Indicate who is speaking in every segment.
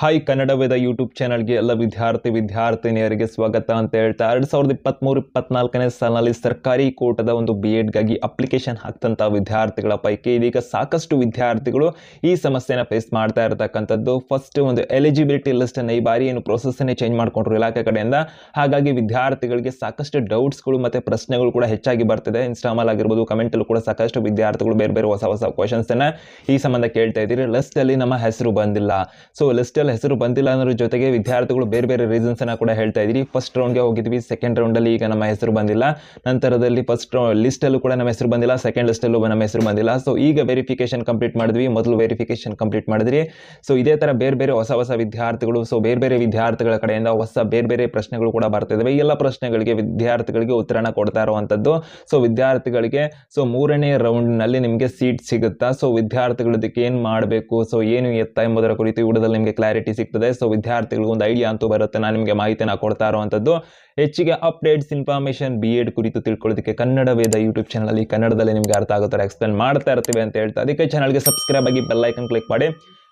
Speaker 1: Hi Kannada Kannada Veda YouTube ಚಾನಲ್ಗೆ ಎಲ್ಲ ವಿದ್ಯಾರ್ಥಿ ವಿದ್ಯಾರ್ಥಿನಿಯರಿಗೆ ಸ್ವಾಗತ ಅಂತ ಹೇಳ್ತಾ, ಎರಡು ಸಾವಿರದ ಇಪ್ಪತ್ತ್ಮೂರು ಇಪ್ಪತ್ನಾಲ್ಕನೇ ಸಾಲಿನಲ್ಲಿ ಸರ್ಕಾರಿ ಕೋಟದ ಒಂದು ಬಿ ಎಡ್ಗಾಗಿ ಅಪ್ಲಿಕೇಶನ್ ಹಾಕ್ತಂಥ ವಿದ್ಯಾರ್ಥಿಗಳ ಪೈಕಿ ಇದೀಗ ಸಾಕಷ್ಟು ವಿದ್ಯಾರ್ಥಿಗಳು ಈ ಸಮಸ್ಯೆನ ಫೇಸ್ ಮಾಡ್ತಾ ಇರತಕ್ಕಂಥದ್ದು. ಫಸ್ಟ್ ಒಂದು ಎಲಿಜಿಬಿಲಿಟಿ ಲಿಸ್ಟನ್ನು ಈ ಬಾರಿ ಏನು ಪ್ರೊಸೆಸ್ಸನ್ನೇ ಚೇಂಜ್ ಮಾಡಿಕೊಂಡ್ರು ಇಲಾಖೆ ಕಡೆಯಿಂದ. ಹಾಗಾಗಿ ವಿದ್ಯಾರ್ಥಿಗಳಿಗೆ ಸಾಕಷ್ಟು ಡೌಟ್ಸ್ಗಳು ಮತ್ತು ಪ್ರಶ್ನೆಗಳು ಕೂಡ ಹೆಚ್ಚಾಗಿ ಬರ್ತಿದೆ. ಇನ್ಸ್ಟಾಮಲ್ ಆಗಿರ್ಬೋದು ಕಮೆಂಟಲ್ಲೂ ಕೂಡ ಸಾಕಷ್ಟು ವಿದ್ಯಾರ್ಥಿಗಳು ಬೇರೆ ಬೇರೆ ಹೊಸ ಹೊಸ ಕ್ವಶನ್ಸನ್ನು ಈ ಸಂಬಂಧ ಕೇಳ್ತಾ ಇದ್ದೀರಿ. ಲಿಸ್ಟಲ್ಲಿ ನಮ್ಮ ಹೆಸರು ಬಂದಿಲ್ಲ. ಸೊ ಲಿಸ್ಟಲ್ಲಿ ಹೆಸರು ಬಂದಿಲ್ಲ ಅನ್ನೋದ್ರ ಜೊತೆಗೆ ವಿದ್ಯಾರ್ಥಿಗಳು ಬೇರೆ ಬೇರೆ ರೀಸನ್ಸನ್ನು ಕೂಡ ಹೇಳ್ತಾ ಇದ್ದೀರಿ ಫಸ್ಟ್ ರೌಂಡ್ಗೆ ಹೋಗಿದ್ವಿ ಸೆಕೆಂಡ್ ರೌಂಡಲ್ಲಿ ಈಗ ನಮ್ಮ ಹೆಸರು ಬಂದಿಲ್ಲ. ನಂತರದಲ್ಲಿ ಫಸ್ಟ್ ಲಿಸ್ಟಲ್ಲೂ ಕೂಡ ನಮ್ಮ ಹೆಸರು ಬಂದಿಲ್ಲ ಸೆಕೆಂಡ್ ಲಿಸ್ಟಲ್ಲೂ ನಮ್ಮ ಹೆಸರು ಬಂದಿಲ್ಲ. ಸೊ ಈಗ ವೆರಿಫಿಕೇಶನ್ ಕಂಪ್ಲೀಟ್ ಮಾಡಿದ್ವಿ, ಮೊದಲು ವೆರಿಫಿಕೇಶನ್ ಕಂಪ್ಲೀಟ್ ಮಾಡಿದ್ರಿ. ಸೊ ಇದೇ ಥರ ಬೇರೆ ಬೇರೆ ಹೊಸ ಹೊಸ ವಿದ್ಯಾರ್ಥಿಗಳು ಸೊ ಬೇರೆ ಬೇರೆ ವಿದ್ಯಾರ್ಥಿಗಳ ಕಡೆಯಿಂದ ಹೊಸ ಬೇರೆ ಬೇರೆ ಪ್ರಶ್ನೆಗಳು ಕೂಡ ಬರ್ತಿದ್ದಾವೆ ಇದಾವೆ. ಎಲ್ಲ ಪ್ರಶ್ನೆಗಳಿಗೆ ವಿದ್ಯಾರ್ಥಿಗಳಿಗೆ ಉತ್ತರನ ಕೊಡ್ತಾ ಇರುವಂಥದ್ದು ಸೊ ವಿದ್ಯಾರ್ಥಿಗಳಿಗೆ ಸೊ ಮೂರನೇ ರೌಂಡ್ನಲ್ಲಿ ನಿಮಗೆ ಸೀಟ್ ಸಿಗುತ್ತಾ? ಸೊ ವಿದ್ಯಾರ್ಥಿಗಳದಕ್ಕೆ ಏನು ಮಾಡಬೇಕು? ಸೊ ಏನು ಎತ್ತ ಎಂಬುದರ ಕುರಿತು ಈ ವಿಡಿಯೋದಲ್ಲಿ ನಿಮಗೆ ಕ್ಲಾರಿಟಿ ಸಿಗ್ತದೆ. ಸೊ ವಿದ್ಯಾರ್ಥಿಗಳಿಗೆ ಒಂದು ಐಡಿಯಾ ಅಂತೂ ಬರುತ್ತೆ. ನಾನು ನಿಮಗೆ ಮಾಹಿತಿನ ಕೊಡ್ತಾ ಇರುವಂಥದ್ದು. ಹೆಚ್ಚಿಗೆ ಅಪ್ಡೇಟ್ಸ್ ಇನ್ಫಾರ್ಮೇಷನ್ ಬಿ ಎಡ್ ಕುರಿತು ತಿಳ್ಕೊಳ್ಳೋದಕ್ಕೆ ಕನ್ನಡ ವೇದ ಯೂಟ್ಯೂಬ್ ಚಾನಲಲ್ಲಿ ಕನ್ನಡದಲ್ಲಿ ನಿಮಗೆ ಅರ್ಥ ಆಗೋ ಥರ ಎಕ್ಸ್ಪ್ಲೇನ್ ಮಾಡ್ತಾ ಇರ್ತೀವಿ ಅಂತ ಹೇಳ್ತಾ ಅದಕ್ಕೆ ಚಾನಲ್ಗೆ ಸಬ್ಸ್ಕ್ರೈಬ್ ಆಗಿ ಬೆಲ್ಲೈಕನ್ ಕ್ಲಿಕ್ ಮಾಡಿ.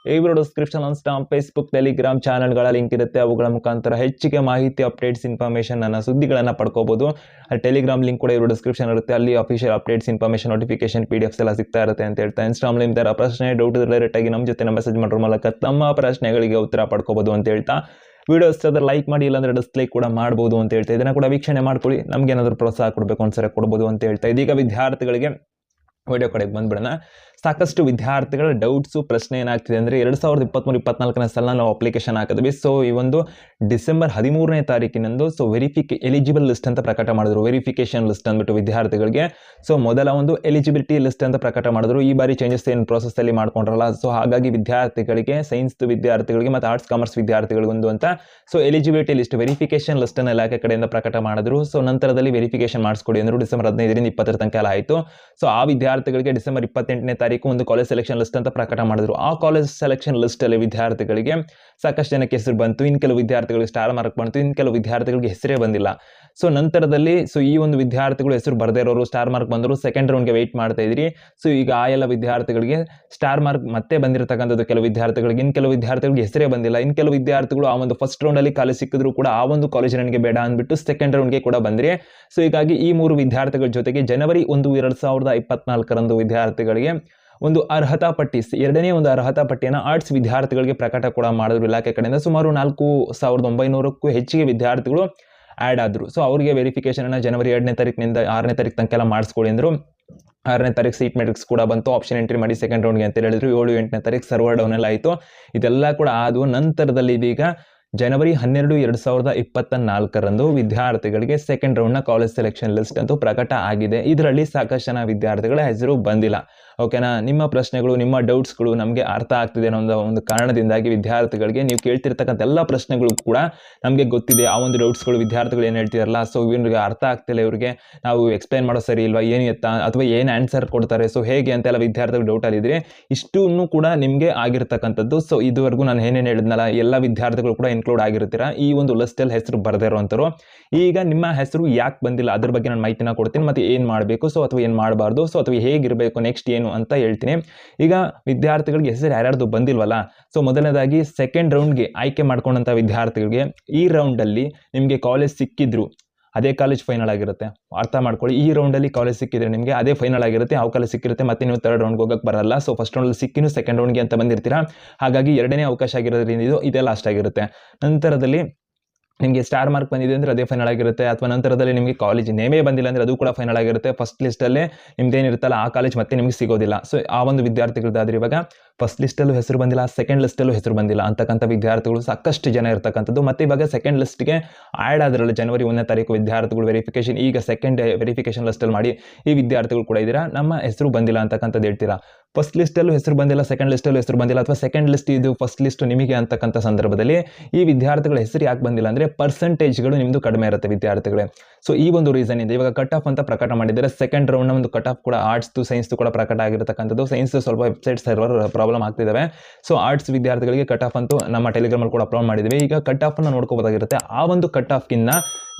Speaker 1: Video description stamp Facebook Telegram ಚಾನಲ್ಗಳ ಲಿಂಕ್ ಇರುತ್ತೆ. ಅವುಗಳ ಮುಖಾಂತರ ಹೆಚ್ಚಿಗೆ ಮಾಹಿತಿ ಅಪ್ಡೇಟ್ಸ್ ಇನ್ಫಾರ್ಮೇಷನ್ ನನ್ನ ಸುದ್ದಿಗಳನ್ನು ಪಡ್ಕೋಬೋದು. ಅಲ್ಲಿ ಟೆಲಿಗ್ರಾಮ್ ಲಿಂಕ್ ಕೂಡ ಇವರು ಡಿಸ್ಕ್ರಿಪ್ಷನ್ ಇರುತ್ತೆ. ಅಲ್ಲಿ official updates information notification P D Fs ಎಲ್ಲ ಸಿಗ್ತಾ ಇರುತ್ತೆ ಅಂತ ಹೇಳ್ತಾ ಇನ್ಸ್ಟಾಮ್ ನಿಮ್ದರ ಪ್ರಶ್ನೆ ಡೌಟ್ ಡೈರೆಕ್ಟ್ ಆಗಿ ನಮ್ಮ ಜೊತೆ ಮೆಸೇಜ್ ಮಾಡೋದ್ರ ಮೂಲಕ ತಮ್ಮ ಪ್ರಶ್ನೆಗಳಿಗೆ ಉತ್ತರ ಪಡ್ಕೋಬೋದು ಅಂತ ಹೇಳ್ತಾ. ವಿಡಿಯೋ ಇಷ್ಟಾದ್ರೆ ಲೈಕ್ ಮಾಡಿ, ಇಲ್ಲಾಂದ್ರೆ ಡಿಸ್ಲೈಕ್ ಕೂಡ ಮಾಡ್ಬೋದು ಅಂತ ಹೇಳ್ತಾ. ಇದನ್ನ ಕೂಡ ವೀಕ್ಷಣೆ ಮಾಡ್ಕೊಳ್ಳಿ. ನಮ್ಗೆ ಏನಾದರೂ ಪ್ರೋತ್ಸಾಹ ಕೊಡಬೇಕು ಅನ್ಸರೆ ಕೊಡ್ಬೋದು ಅಂತ ಹೇಳ್ತಾ ಇದೀಗ ವಿದ್ಯಾರ್ಥಿಗಳಿಗೆ ವಿಡಿಯೋ ಕಡೆಗೆ ಬಂದ್ಬಿಡೋಣ. ಸಾಕಷ್ಟು ವಿದ್ಯಾರ್ಥಿಗಳ ಡೌಟ್ಸು ಪ್ರಶ್ನೆ ಏನಾಗ್ತಿದೆ ಅಂದರೆ ಎರಡು ಸಾವಿರದ ಇಪ್ಪತ್ತ್ಮೂರು ಇಪ್ಪತ್ನಾಲ್ಕನೇ ಸಲ ನಾವು ಅಪ್ಲಿಕೇಶನ್ ಹಾಕಿದ್ವಿ. ಸೊ ಈ ಒಂದು ಡಿಸೆಂಬರ್ ಹದಿಮೂರನೇ ತಾರೀಕಿನಂದು ಸೊ ವೆರಿಫಿಕೆ ಎಲಿಜಿಬಲ್ ಲಿಸ್ಟ್ ಅಂತ ಪ್ರಕಟ ಮಾಡಿದ್ರು. ವೆರಿಫಿಕೇಶನ್ ಲಿಸ್ಟ್ ಅಂದ್ಬಿಟ್ಟು ವಿದ್ಯಾರ್ಥಿಗಳಿಗೆ. ಸೊ ಮೊದಲ ಒಂದು ಎಲಿಜಿಬಿಲಿಟಿ ಲಿಸ್ಟ್ ಅಂತ ಪ್ರಕಟ ಮಾಡಿದ್ರು. ಈ ಬಾರಿ ಚೇಂಜಸ್ ಏನು ಪ್ರೊಸೆಸ್ಸಲ್ಲಿ ಮಾಡ್ಕೊಂಡ್ರಲ್ಲ? ಸೊ ಹಾಗಾಗಿ ವಿದ್ಯಾರ್ಥಿಗಳಿಗೆ ಸೈನ್ಸ್ ವಿದ್ಯಾರ್ಥಿಗಳಿಗೆ ಮತ್ತು ಆರ್ಟ್ಸ್ ಕಾಮರ್ಸ್ ವಿದ್ಯಾರ್ಥಿಗಳಿಗೊಂದು ಅಂತ ಸೊ ಎಲಿಜಿಬಿಲಿಟಿ ಲಿಸ್ಟ್ ವೆರಿಫಿಕೇಶನ್ ಲಿಸ್ಟನ್ನು ಇಲಾಖೆ ಕಡೆಯಿಂದ ಪ್ರಕಟ ಮಾಡಿದ್ರು. ಸೊ ನಂತರದಲ್ಲಿ ವೆರಿಫಿಕೇಶನ್ ಮಾಡಿಸ್ಕೊಡಿ ಅಂದರು ಡಿಸೆಂಬರ್ ಹದಿನೈದರಿಂದ ಇಪ್ಪತ್ತರ ತನಕ ಆಯಿತು. ಸೊ ಆ ವಿದ್ಯಾರ್ಥಿಗಳಿಗೆ ಡಿಸೆಂಬರ್ ಇಪ್ಪತ್ತೆಂಟನೇ ತಾರೀಕು ಒಂದು ಕಾಲೇಜ್ ಸೆಲೆಕ್ಷನ್ ಲಿಸ್ಟ್ ಅಂತ ಪ್ರಕಟ ಮಾಡಿದ್ರು. ಆ ಕಾಲೇಜ್ ಸೆಲೆಕ್ಷನ್ ಲಿಸ್ಟಲ್ಲಿ ವಿದ್ಯಾರ್ಥಿಗಳಿಗೆ ಸಾಕಷ್ಟು ಜನಕ್ಕೆ ಹೆಸರು ಬಂತು. ಇನ್ನು ಕೆಲವು ವಿದ್ಯಾರ್ಥಿಗಳಿಗೆ ಸ್ಟಾರ್ ಮಾರ್ಕ್ ಬಂತು. ಇನ್ನು ಕೆಲವು ವಿದ್ಯಾರ್ಥಿಗಳಿಗೆ ಹೆಸರೇ ಬಂದಿಲ್ಲ. ಸೊ ನಂತರದಲ್ಲಿ ಸೊ ಈ ಒಂದು ವಿದ್ಯಾರ್ಥಿಗಳು ಹೆಸರು ಬರದೇ ಇರೋರು ಸ್ಟಾರ್ ಮಾರ್ಕ್ ಬಂದರು ಸೆಕೆಂಡ್ ರೌಂಡ್ಗೆ ವೆಯ್ಟ್ ಮಾಡ್ತಾ ಇದ್ರಿ. ಸೊ ಈಗ ಆ ಎಲ್ಲ ವಿದ್ಯಾರ್ಥಿಗಳಿಗೆ ಸ್ಟಾರ್ ಮಾರ್ಕ್ ಮತ್ತೆ ಬಂದಿರತಕ್ಕಂಥದ್ದು ಕೆಲವು ವಿದ್ಯಾರ್ಥಿಗಳಿಗೆ ಇನ್ನು ಕೆಲವು ವಿದ್ಯಾರ್ಥಿಗಳಿಗೆ ಹೆಸರೇ ಬಂದಿಲ್ಲ. ಇನ್ನು ಕೆಲವು ವಿದ್ಯಾರ್ಥಿಗಳು ಆ ಒಂದು ಫಸ್ಟ್ ರೌಂಡಲ್ಲಿ ಕಾಲೇಜ್ ಸಿಕ್ಕಿದ್ರು ಕೂಡ ಆ ಒಂದು ಕಾಲೇಜ್ ನನಗೆ ಬೇಡ ಅಂದ್ಬಿಟ್ಟು ಸೆಕೆಂಡ್ ರೌಂಡ್ಗೆ ಕೂಡ ಬಂದ್ರಿ. ಸೊ ಹೀಗಾಗಿ ಈ ಮೂರು ವಿದ್ಯಾರ್ಥಿಗಳ ಜೊತೆಗೆ ಜನವರಿ ಒಂದು, ಎರಡು ಸಾವಿರದ ಇಪ್ಪತ್ನಾಲ್ಕರಂದು ವಿದ್ಯಾರ್ಥಿಗಳಿಗೆ ಒಂದು ಅರ್ಹತಾ ಪಟ್ಟಿ ಎರಡನೇ ಒಂದು ಅರ್ಹತಾ ಪಟ್ಟಿಯನ್ನು ಆರ್ಟ್ಸ್ ವಿದ್ಯಾರ್ಥಿಗಳಿಗೆ ಪ್ರಕಟ ಕೂಡ ಮಾಡಿದ್ರು ಇಲಾಖೆ ಕಡೆಯಿಂದ. ಸುಮಾರು ನಾಲ್ಕು ಸಾವಿರದ ಒಂಬೈನೂರಕ್ಕೂ ಹೆಚ್ಚಿಗೆ ವಿದ್ಯಾರ್ಥಿಗಳು ಆ್ಯಡ್ ಆದರು. ಸೊ ಅವರಿಗೆ ವೆರಿಫಿಕೇಷನನ್ನು ಜನವರಿ ಎರಡನೇ ತಾರೀಕಿನಿಂದ ಆರನೇ ತಾರೀಕು ತನಕ ಎಲ್ಲ ಮಾಡಿಸ್ಕೊಳ್ಳಿ ಅಂದರು. ಆರನೇ ತಾರೀಕು ಸೀಟ್ ಮೆಟ್ರಿಕ್ಸ್ ಕೂಡ ಬಂತು. ಆಪ್ಷನ್ ಎಂಟ್ರಿ ಮಾಡಿ ಸೆಕೆಂಡ್ ರೌಂಡ್ಗೆ ಅಂತ ಹೇಳಿದ್ರು. ಏಳು ಎಂಟನೇ ತಾರೀಕು ಸರ್ವರ್ ಡೌನ್ ಎಲ್ಲ ಆಯಿತು. ಇದೆಲ್ಲ ಕೂಡ ಆದವು. ನಂತರದಲ್ಲಿ ಇದೀಗ ಜನವರಿ ಹನ್ನೆರಡು, ಎರಡು ಸಾವಿರದ ಇಪ್ಪತ್ತ ನಾಲ್ಕರಂದು ವಿದ್ಯಾರ್ಥಿಗಳಿಗೆ ಸೆಕೆಂಡ್ ರೌಂಡ್ನ ಕಾಲೇಜ್ ಸೆಲೆಕ್ಷನ್ ಲಿಸ್ಟ್ ಅಂತೂ ಪ್ರಕಟ ಆಗಿದೆ. ಇದರಲ್ಲಿ ಸಾಕಷ್ಟು ಜನ ವಿದ್ಯಾರ್ಥಿಗಳ ಹೆಸರು ಬಂದಿಲ್ಲ. ಓಕೆನಾ ನಿಮ್ಮ ಪ್ರಶ್ನೆಗಳು, ನಿಮ್ಮ ಡೌಟ್ಸ್ಗಳು ನಮಗೆ ಅರ್ಥ ಆಗ್ತಿದೆ ಅನ್ನೋ ಒಂದು ಕಾರಣದಿಂದಾಗಿ ವಿದ್ಯಾರ್ಥಿಗಳಿಗೆ ನೀವು ಕೇಳ್ತಿರ್ತಕ್ಕಂಥ ಎಲ್ಲ ಪ್ರಶ್ನೆಗಳು ಕೂಡ ನಮಗೆ ಗೊತ್ತಿದೆ. ಆ ಒಂದು ಡೌಟ್ಸ್ಗಳು ವಿದ್ಯಾರ್ಥಿಗಳು ಏನು ಹೇಳ್ತಿದಾರಲ್ಲ ಸೊ ಇವ್ರಿಗೆ ಅರ್ಥ ಆಗ್ತಿಲ್ಲ ಇವರಿಗೆ. ನಾವು ಎಕ್ಸ್ಪ್ಲೈನ್ ಮಾಡೋ ಸರಿ ಇಲ್ವಾ, ಏನು ಎತ್ತ, ಅಥವಾ ಏನು ಆನ್ಸರ್ ಕೊಡ್ತಾರೆ ಸೊ ಹೇಗೆ ಅಂತೆಲ್ಲ ವಿದ್ಯಾರ್ಥಿಗಳು ಡೌಟ್ ಆಗಿದ್ರೆ ಇಷ್ಟು ಕೂಡ ನಿಮಗೆ ಆಗಿರ್ತಕ್ಕಂಥದ್ದು. ಸೊ ಇದುವರೆಗೂ ನಾನು ಏನೇನು ಹೇಳಿದ್ನಲ್ಲ, ಎಲ್ಲ ವಿದ್ಯಾರ್ಥಿಗಳು ಕೂಡ ಇನ್ಕ್ಲೂಡ್ ಆಗಿರ್ತೀರ ಈ ಒಂದು ಲಿಸ್ಟಲ್ಲಿ ಹೆಸರು ಬರದೇ ಇರುವಂಥವ್ರು. ಈಗ ನಿಮ್ಮ ಹೆಸರು ಯಾಕೆ ಬಂದಿಲ್ಲ? ಅದ್ರ ಬಗ್ಗೆ ನಾನು ಮಾಹಿತಿನ ಕೊಡ್ತೀನಿ. ಮತ್ತು ಏನು ಮಾಡಬೇಕು? ಸೊ, ಅಥವಾ ಏನು ಮಾಡಬಾರ್ದು? ಸೊ, ಅಥವಾ ಹೇಗಿರಬೇಕು? ನೆಕ್ಸ್ಟ್ ಏನು ಅಂತ ಹೇಳ್ತೀನಿ. ಈಗ ವಿದ್ಯಾರ್ಥಿಗಳಿಗೆ ಹೆಸರು ಯಾರ್ಯಾರ್ದು ಬಂದಿಲ್ವಲ್ಲ? ಸೊ, ಮೊದಲನೇದಾಗಿ ಸೆಕೆಂಡ್ ರೌಂಡ್ಗೆ ಆಯ್ಕೆ ಮಾಡ್ಕೊಂಡಂಥ ವಿದ್ಯಾರ್ಥಿಗಳಿಗೆ ಈ ರೌಂಡಲ್ಲಿ ನಿಮಗೆ ಕಾಲೇಜ್ ಸಿಕ್ಕಿದ್ರು. ಅದೇ ಕಾಲೇಜ್ ಫೈನಲ್ ಆಗಿರುತ್ತೆ. ಅರ್ಥ ಮಾಡ್ಕೊಳ್ಳಿ, ಈ ರೌಂಡಲ್ಲಿ ಕಾಲೇಜ್ ಸಿಕ್ಕಿದ್ರೆ ನಿಮಗೆ ಅದೇ ಫೈನಲ್ ಆಗಿರುತ್ತೆ, ಯಾವ ಕಾಲೇಜ್ ಸಿಕ್ಕಿರುತ್ತೆ, ಮತ್ತೆ ನೀವು ತರ್ಡ್ ರೌಂಡ್ಗೆ ಹೋಗಕ್ಕೆ ಬರಲ್ಲ. ಸೊ ಫಸ್ಟ್ ರೌಂಡಲ್ಲಿ ಸಿಕ್ಕಿನೂ ಸೆಕೆಂಡ್ ರೌಂಡ್ಗೆ ಅಂತ ಬಂದಿರ್ತೀರಾ? ಹಾಗಾಗಿ ಎರಡನೇ ಅವಕಾಶ ಆಗಿರೋದ್ರಿಂದ ಇದು ಇದೇ ಲಾಸ್ಟ್ ಆಗಿರುತ್ತೆ. ನಂತರದಲ್ಲಿ ನಿಮಗೆ ಸ್ಟಾರ್ ಮಾರ್ಕ್ ಬಂದಿದೆ ಅಂದರೆ ಅದೇ ಫೈನಲ್ ಆಗಿರುತ್ತೆ, ಅಥವಾ ನಂತರದಲ್ಲಿ ನಿಮಗೆ ಕಾಲೇಜ್ ನೇಮೇ ಬಂದಿಲ್ಲ ಅಂದರೆ ಅದು ಕೂಡ ಫೈನಲ್ ಆಗಿರುತ್ತೆ. ಫಸ್ಟ್ ಲಿಸ್ಟಲ್ಲೇ ನಿಮ್ದೇನಿರುತ್ತಲ್ಲ, ಆ ಕಾಲೇಜ್ ಮತ್ತೆ ನಿಮಗೆ ಸಿಗೋದಿಲ್ಲ. ಸೊ ಆ ಒಂದು ವಿದ್ಯಾರ್ಥಿಗಳದ್ದಾದ್ರೆ ಇವಾಗ ಫಸ್ಟ್ ಲಿಸ್ಟಲ್ಲೂ ಹೆಸರು ಬಂದಿಲ್ಲ ಸೆಕೆಂಡ್ ಲಿಸ್ಟಲ್ಲೂ ಹೆಸರು ಬಂದಿಲ್ಲ ಅಂತಕ್ಕಂಥ ವಿದ್ಯಾರ್ಥಿಗಳು ಸಾಕಷ್ಟು ಜನ ಇರ್ತಕ್ಕಂಥದ್ದು. ಮತ್ತು ಇವಾಗ ಸೆಕೆಂಡ್ ಲಿಸ್ಟ್ಗೆ ಆ್ಯಡ್ ಆದ್ರಲ್ಲ ಜನವರಿ ಒಂದನೇ ತಾರೀಕು ವಿದ್ಯಾರ್ಥಿಗಳು ವೆರಿಫಿಕೇಶನ್ ಈಗ ಸೆಕೆಂಡ್ ವೆರಿಫಿಕೇಶನ್ ಲಿಸ್ಟಲ್ಲಿ ಮಾಡಿ ಈ ವಿದ್ಯಾರ್ಥಿಗಳು ಕೂಡ ಇದ್ದೀರಾ? ನಮ್ಮ ಹೆಸರು ಬಂದಿಲ್ಲ ಅಂತಕ್ಕಂಥದ್ದು ಹೇಳ್ತೀರಾ? ಫಸ್ಟ್ ಲಿಸ್ಟಲ್ಲೂ ಹೆಸರು ಬಂದಿಲ್ಲ ಸೆಕೆಂಡ್ ಲಿಸ್ಟಲ್ಲೂ ಹೆಸರು ಬಂದಿಲ್ಲ, ಅಥವಾ ಸೆಕೆಂಡ್ ಲಿಸ್ಟ್ ಇದು ಫಸ್ಟ್ ಲಿಸ್ಟ್ ನಿಮಗೆ ಅಂತಕ್ಕಂಥ ಸಂದರ್ಭದಲ್ಲಿ ಈ ವಿದ್ಯಾರ್ಥಿಗಳ ಹೆಸರು ಯಾಕೆ ಬಂದಿಲ್ಲ ಅಂದರೆ ಪರ್ಸೆಂಟೇಜ್ಗಳು ನಿಮ್ಮದು ಕಡಿಮೆ ಇರುತ್ತೆ ವಿದ್ಯಾರ್ಥಿಗಳೇ. ಸೊ ಈ ಒಂದು ರೀಸನ್ ಇದೆ ಇವಾಗ ಕಟ್ ಆಫ್ ಅಂತ ಪ್ರಕಟ ಮಾಡಿದ್ದಾರೆ. ಸೆಕೆಂಡ್ ರೌಂಡ್ನ ಒಂದು ಕಟ್ ಆಫ್ ಕೂಡ ಆರ್ಟ್ಸ್ದು ಸೈನ್ಸ್ದು ಕೂಡ ಪ್ರಕಟ ಆಗಿರತಕ್ಕಂಥದ್ದು. ಸೈನ್ಸ್ ಸ್ವಲ್ಪ ವೆಬ್ಸೈಟ್ ಸರ್ವರ್ ಆಗ್ತಿದ್ದಾವೆ ಸೊ ಆರ್ಟ್ಸ್ ವಿದ್ಯಾರ್ಥಿಗಳಿಗೆ ಕಟ್ ಆಫ್ ಅಂತೂ ನಮ್ಮ ಟೆಲಿಗ್ರಾಮಲ್ಲಿ ಕೂಡ ಅಪ್ಲೋಡ್ ಮಾಡಿದ್ದೀವಿ ಈಗ ಕಟ್ ಆಫನ್ನು ನೋಡ್ಕೋಬೋದಾಗಿರುತ್ತೆ. ಆ ಒಂದು ಕಟ್ ಆಫ್ಗಿನ್ನ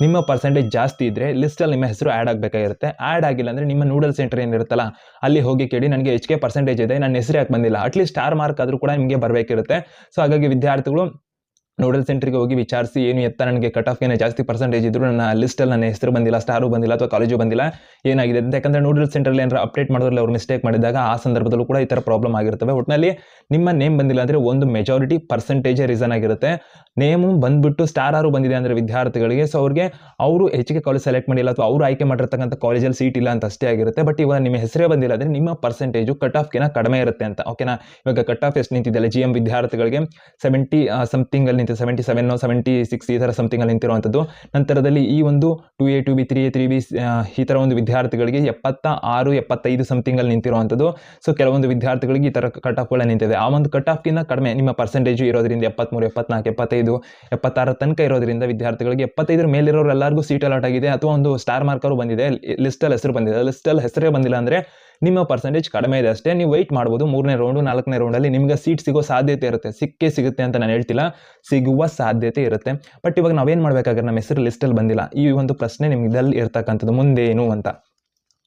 Speaker 1: ನಿಮ್ಮ ಪರ್ಸೆಂಟೇಜ್ ಜಾಸ್ತಿ ಇದ್ದರೆ ಲಿಸ್ಟಲ್ಲಿ ನಿಮ್ಮ ಹೆಸರು ಆ್ಯಡ್ ಆಗಬೇಕಾಗಿರುತ್ತೆ. ಆ್ಯಡ್ ಆಗಿಲ್ಲ ಅಂದರೆ ನಿಮ್ಮ ನೂಡಲ್ ಸೆಂಟರ್ ಏನಿರುತ್ತಲ್ಲ, ಅಲ್ಲಿ ಹೋಗಿ ಕೇಳಿ ನನಗೆ ಕೆ ಪರ್ಸೆಂಟೇಜ್ ಇದೆ ನನ್ನ ಹೆಸರು ಯಾಕೆ ಬಂದಿಲ್ಲ. ಅಟ್ಲೀಸ್ಟ್ ಸ್ಟಾರ್ ಮಾರ್ಕ್ ಆದರೂ ಕೂಡ ನಿಮಗೆ ಬರಬೇಕಿರುತ್ತೆ. ಸೊ ಹಾಗಾಗಿ ವಿದ್ಯಾರ್ಥಿಗಳು ನೋಡಲ್ ಸೆಂಟ್ರಿಗೆ ಹೋಗಿ ವಿಚಾರಿಸಿ ಏನು ಎತ್ತ ನನಗೆ ಕಟ್ ಆಫ್ಗೆ ಜಾಸ್ತಿ ಪರ್ಸೆಂಟೇಜ್ ಇದ್ರು ನನ್ನ ಲಿಸ್ಟಲ್ಲಿ ನನ್ನ ಹೆಸರು ಬಂದಿಲ್ಲ ಸ್ಟಾರು ಬಂದಿಲ್ಲ ಅಥವಾ ಕಾಲೇಜು ಬಂದಿಲ್ಲ, ಏನಾಗಿದೆ ಅಂತ ಯಾಕಂದರೆ ನೋಡಲ್ ಸೆಂಟ್ರಲ್ಲಿ ಏನಾರ ಅಪ್ಡೇಟ್ ಮಾಡೋದ್ರಲ್ಲಿ ಅವ್ರು ಮಿಸ್ಟೇಕ್ ಮಾಡಿದಾಗ ಆ ಸಂದರ್ಭದಲ್ಲೂ ಕೂಡ ಈ ಥರ ಪ್ರಾಬ್ಲಮ್ ಆಗಿರ್ತವೆ. ಒಟ್ಟಿನಲ್ಲಿ ನಿಮ್ಮ ನೇಮ್ ಬಂದಿಲ್ಲ ಅಂದರೆ ಒಂದು ಮೆಜಾರಿಟಿ ಪರ್ಸೆಂಟೇಜೇ ರೀಸನ್ ಆಗಿರುತ್ತೆ. ನೇಮು ಬಂದ್ಬಿಟ್ಟು ಸ್ಟಾರ್ ಆರು ಬಂದಿದೆ ಅಂದರೆ ವಿದ್ಯಾರ್ಥಿಗಳಿಗೆ ಸೊ ಅವ್ರಿಗೆ ಅವರು ಹೆಚ್ಚಿಗೆ ಕಾಲೇಜ್ ಸೆಲೆಕ್ಟ್ ಮಾಡಿಲ್ಲ ಅಥವಾ ಅವರು ಆಯ್ಕೆ ಮಾಡಿರ್ತಕ್ಕಂಥ ಕಾಲೇಜಲ್ಲಿ ಸೀಟ್ ಇಲ್ಲ ಅಂತ ಅಷ್ಟೇ ಆಗಿರುತ್ತೆ. ಬಟ್ ಇವಾಗ ನಿಮ್ಮ ಹೆಸರೇ ಬಂದಿಲ್ಲ ಅಂದರೆ ನಿಮ್ಮ ಪರ್ಸೆಂಟೇಜು ಕಟ್ ಆಫ್ಗಿನ ಕಡಿಮೆ ಇರುತ್ತೆ ಅಂತ. ಓಕೆನಾ ಇವಾಗ ಕಟ್ ಆಫ್ ಎಷ್ಟು ನಿಂತಿದೆ ಜಿ ಎಂ ವಿದ್ಯಾರ್ಥಿಗಳಿಗೆ ಸೆವೆಂಟಿ ಸಮಥಿಂಗಲ್ಲಿ ನಿಂತಿದೆ ಸೆವೆಂಟಿ ಸೆವೆನ್ ಸೆವೆಂಟಿ ಸಿಕ್ಸ್ ಈ ಥರ ಸಮಥಿಂಗ್ ಅಲ್ಲಿ ನಿಂತಿರುವಂಥದ್ದು. ನಂತರದಲ್ಲಿ ಈ ಒಂದು two A two B three A three B ಈ ಥರ ಒಂದು ವಿದ್ಯಾರ್ಥಿಗಳಿಗೆ ಎಪ್ಪತ್ತ ಆರು ಎಪ್ಪತ್ತೈದು ಸಮಥಿಂಗಲ್ಲಿ ನಿಂತಿರುವಂಥದ್ದು. ಸೊ ಕೆಲವೊಂದು ವಿದ್ಯಾರ್ಥಿಗಳಿಗೆ ಈ ಥರ ಕಟ್ ಆಫ್ಗಳ ನಿಂತಿದೆ. ಆ ಒಂದು ಕಟ್ ಆಫ್ಗಿಂತ ಕಡಿಮೆ ನಿಮ್ಮ ಪರ್ಸೆಂಟೇಜು ಇರೋದ್ರಿಂದ ಎಪ್ಪತ್ತ್ಮೂರು ಎಪ್ಪತ್ನಾಲ್ಕು, ಎಪ್ಪತ್ತೈದು ಎಪ್ಪತ್ತಾರ ತನಕ ಇರೋದ್ರಿಂದ ವಿದ್ಯಾರ್ಥಿಗಳಿಗೆ ಎಪ್ಪತ್ತೈದರ ಮೇಲಿರೋರು ಎಲ್ಲರಿಗೂ ಸೀಟ್ ಅಲಾಟ್ ಆಗಿದೆ. ಅಥವಾ ಒಂದು ಸ್ಟಾರ್ ಮಾರ್ಕರು ಬಂದಿದೆ. ಲಿಸ್ಟಲ್ಲಿ ಹೆಸರು ಬಂದಿದೆ. ಲಿಸ್ಟಲ್ಲಿ ಹೆಸರೇ ಬಂದಿಲ್ಲ ಅಂದರೆ ನಿಮ್ಮ ಪರ್ಸೆಂಟೇಜ್ ಕಡಿಮೆ ಇದೆ ಅಷ್ಟೇ. ನೀವು ವೆಯ್ಟ್ ಮಾಡ್ಬೋದು. ಮೂರನೇ ರೌಂಡು ನಾಲ್ಕನೇ ರೌಂಡಲ್ಲಿ ನಿಮಗೆ ಸೀಟ್ ಸಿಗೋ ಸಾಧ್ಯತೆ ಇರುತ್ತೆ. ಸಿಕ್ಕೇ ಸಿಗುತ್ತೆ ಅಂತ ನಾನು ಹೇಳ್ತಿಲ್ಲ. ಸಿಗುವ ಸಾಧ್ಯತೆ ಇರುತ್ತೆ. ಬಟ್ ಇವಾಗ ನಾವೇನು ಮಾಡಬೇಕಾದ್ರೆ ನಮ್ಮ ಹೆಸರು ಲಿಸ್ಟಲ್ಲಿ ಬಂದಿಲ್ಲ. ಈ ಒಂದು ಪ್ರಶ್ನೆ ನಿಮ್ದಲ್ಲಿ ಇರ್ತಕ್ಕಂಥದ್ದು ಮುಂದೇನು ಅಂತ.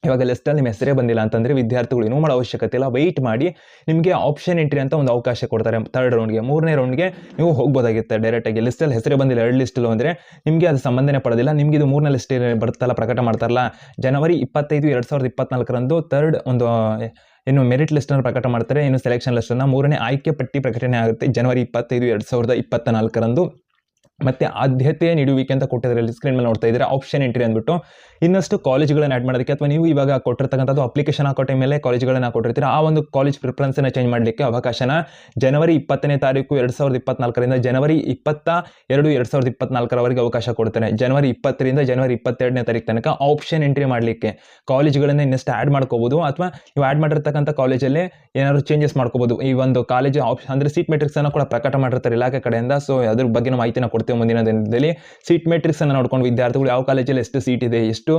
Speaker 1: ಇವಾಗ ಲಿಸ್ಟಲ್ಲಿ ನಿಮ್ಮ ಹೆಸರೇ ಬಂದಿಲ್ಲ ಅಂತಂದರೆ ವಿದ್ಯಾರ್ಥಿಗಳು ಏನೂ ಮಾಡೋ ಅವಶ್ಯಕತೆ ಇಲ್ಲ. ವೆಯ್ಟ್ ಮಾಡಿ ನಿಮಗೆ ಆಪ್ಷನ್ ಎಂಟ್ರಿ ಅಂತ ಒಂದು ಅವಕಾಶ ಕೊಡ್ತಾರೆ ಥರ್ಡ್ ರೌಂಡ್ಗೆ ಮೂರನೇ ರೌಂಡ್ಗೆ ನೀವು ಹೋಗ್ಬೋದಾಗಿತ್ತು ಡೈರೆಕ್ಟಾಗಿ ಲಿಸ್ಟಲ್ಲಿ ಹೆಸರೇ ಬಂದಿಲ್ಲ, ಎರಡು ಲಿಸ್ಟಲ್ಲೂ ಅಂದರೆ ನಿಮಗೆ ಅದು ಸಂಬಂಧನೇ ಪಡೋದಿಲ್ಲ. ನಿಮಗೆ ಇದು ಮೂರನೇ ಲಿಸ್ಟ್ ಬರುತ್ತಲ್ಲ, ಪ್ರಕಟ ಮಾಡ್ತಾರಲ್ಲ ಜನವರಿ ಇಪ್ಪತ್ತೈದು, ಎರಡು ಸಾವಿರದ ಇಪ್ಪತ್ನಾಲ್ಕರಂದು ತರ್ಡ್ ಒಂದು ಇನ್ನು ಮೆರಿಟ್ ಲಿಸ್ಟನ್ನು ಪ್ರಕಟ ಮಾಡ್ತಾರೆ. ಇನ್ನು ಸೆಲೆಕ್ಷನ್ ಲಿಸ್ಟನ್ನು ಮೂರನೇ ಆಯ್ಕೆ ಪಟ್ಟಿ ಪ್ರಕಟಣೆ ಆಗುತ್ತೆ ಜನವರಿ ಇಪ್ಪತ್ತೈದು, ಎರಡು ಸಾವಿರದ ಇಪ್ಪತ್ತ ನಾಲ್ಕರಂದು ಮತ್ತು ಆದ್ಯತೆ ನೀಡುವಿಕೆ ಅಂತ ಕೊಟ್ಟಿದ್ದಾರೆ ಸ್ಕ್ರೀನ್ ಮೇಲೆ ನೋಡ್ತಾ ಇದ್ದಾರೆ ಆಪ್ಷನ್ ಎಂಟ್ರಿ ಅಂದ್ಬಿಟ್ಟು. ಇನ್ನಷ್ಟು ಕಾಲೇಜ್ಗಳನ್ನು ಆ್ಯಡ್ ಮಾಡೋದಕ್ಕೆ ಅಥವಾ ನೀವು ಇವಾಗ ಕೊಟ್ಟಿರ್ತಕ್ಕಂಥದ್ದು ಅಪ್ಲಿಕೇಶನ್ ಹಾಕೋ ಟೈಮಲ್ಲಿ ಕಾಲೇಜ್ಗಳನ್ನು ಕೊಟ್ಟಿರ್ತೀರ, ಆ ಒಂದು ಕಾಲೇಜ್ ಪ್ರಿಫರೆನ್ಸನ್ನು ಚೇಂಜ್ ಮಾಡಲಿಕ್ಕೆ ಅವಕಾಶನ ಜನವರಿ ಇಪ್ಪತ್ತನೇ ತಾರೀಕು ಎರಡು ಸಾವಿರದ ಇಪ್ಪತ್ನಾಲ್ಕರಿಂದ ಜನವರಿ ಇಪ್ಪತ್ತ ಎರಡು ಎರಡು ಸಾವಿರದ ಇಪ್ಪತ್ನಾಲ್ಕರವರೆಗೆ ಅವಕಾಶ ಕೊಡ್ತಾನೆ. ಜನವರಿ ಇಪ್ಪತ್ತರಿಂದ ಜನವರಿ ಇಪ್ಪತ್ತೆರಡನೇ ತಾರೀಕು ತನಕ ಆಪ್ಷನ್ ಎಂಟ್ರಿ ಮಾಡಲಿಕ್ಕೆ. ಕಾಲೇಜ್ಗಳನ್ನು ಇನ್ನಷ್ಟು ಆ್ಯಡ್ ಮಾಡ್ಕೋಬೋದು ಅಥವಾ ನೀವು ಆ್ಯಡ್ ಮಾಡಿರ್ತಕ್ಕಂಥ ಕಾಲೇಜಲ್ಲೇ ಏನಾದ್ರು ಚೇಂಜಸ್ ಮಾಡ್ಕೋಬೋದು. ಈ ಒಂದು ಕಾಲೇಜ್ ಆಪ್ಷನ್ ಅಂದರೆ ಸೀಟ್ ಮೆಟ್ರಿಕ್ಸನ್ನು ಕೂಡ ಪ್ರಕಟ ಮಾಡಿರ್ತಾರೆ ಇಲಾಖೆ ಕಡೆಯಿಂದ. ಸೊ ಅದ್ರ ಬಗ್ಗೆ ಮಾಹಿತಿನ ಕೊಡ್ತೀವಿ. ಮುಂದಿನ ದಿನದಲ್ಲಿ. ಸೀಟ್ ಮೆಟ್ರಿಕ್ಸನ್ನು ನೋಡ್ಕೊಂಡು ವಿದ್ಯಾರ್ಥಿಗಳು ಯಾವ ಕಾಲೇಜಲ್ಲಿ ಎಷ್ಟು ಸೀಟ್ ಇದೆ, ಎಷ್ಟು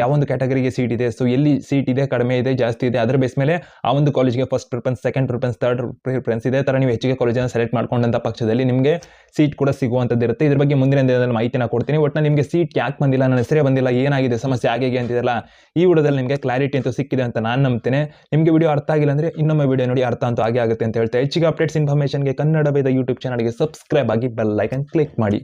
Speaker 1: ಯಾವೊಂದು ಕ್ಯಾಟಗರಿಗೆ ಸೀಟ್ ಇದೆ ಸೊ ಎಲ್ಲಿ ಸೀಟ್ ಇದೆ, ಕಡಿಮೆ ಇದೆ, ಜಾಸ್ತಿ ಇದೆ, ಅದರ ಬೇಸ್ ಮೇಲೆ ಆ ಒಂದು ಕಾಲೇಜ್ಗೆ first preference second preference third preference ಇದೆ. ಥರ ನೀವು ಹೆಚ್ಚಿಗೆ ಕಾಲೇಜನ್ನು ಸೆಲೆಕ್ಟ್ ಮಾಡ್ಕೊಂಡಂಥ ಪಕ್ಷದಲ್ಲಿ ನಿಮಗೆ ಸೀಟ್ ಕೂಡ ಸಿಗುವಂಥದ್ದು ಇರುತ್ತೆ ಇದ್ರ ಬಗ್ಗೆ ಮುಂದಿನ ದಿನದಲ್ಲಿ ಮಾಹಿತಿನ ಕೊಡ್ತೀನಿ. ಒಟ್ಟು ನಿಮಗೆ ಸೀಟ್ ಯಾಕೆ ಬಂದಿಲ್ಲ, ನನ್ನ ಹೆಸರೇ ಬಂದಿಲ್ಲ, ಏನಾಗಿದೆ, ಸಮಸ್ಯೆ ಆಗಿದೆ ಅಂತಿದೆಲ್ಲ ಈ ವಿಡಿಯೋದಲ್ಲಿ ನಿಮಗೆ ಕ್ಲಾರಿಟಿ ಅಂತೂ ಸಿಕ್ಕಿದೆ ಅಂತ ನಾನು ನಂಬ್ತೇನೆ. ನಿಮಗೆ ವಿಡಿಯೋ ಅರ್ಥ ಆಗಿಲ್ಲ ಅಂದರೆ ಇನ್ನೊಮ್ಮೆ ವಿಡಿಯೋ ನೋಡಿ ಅರ್ಥ ಅಂತೂ ಆಗಿ ಆಗುತ್ತೆ ಅಂತ ಹೇಳ್ತಾ, ಹೆಚ್ಚಿಗೆ ಅಪ್ಡೇಟ್ಸ್ ಇನ್ಫಾರ್ಮೇಷನ್ಗೆ ಕನ್ನಡ ಬೇದ ಯೂಟ್ಯೂಬ್ ಚಾನಲ್ಗೆ ಸಬ್ಸ್ಕ್ರೈಬ್ ಆಗಿ ಬೆಲ್ ಲೈಕನ್ ಕ್ಲಿಕ್ ಮಾಡಿ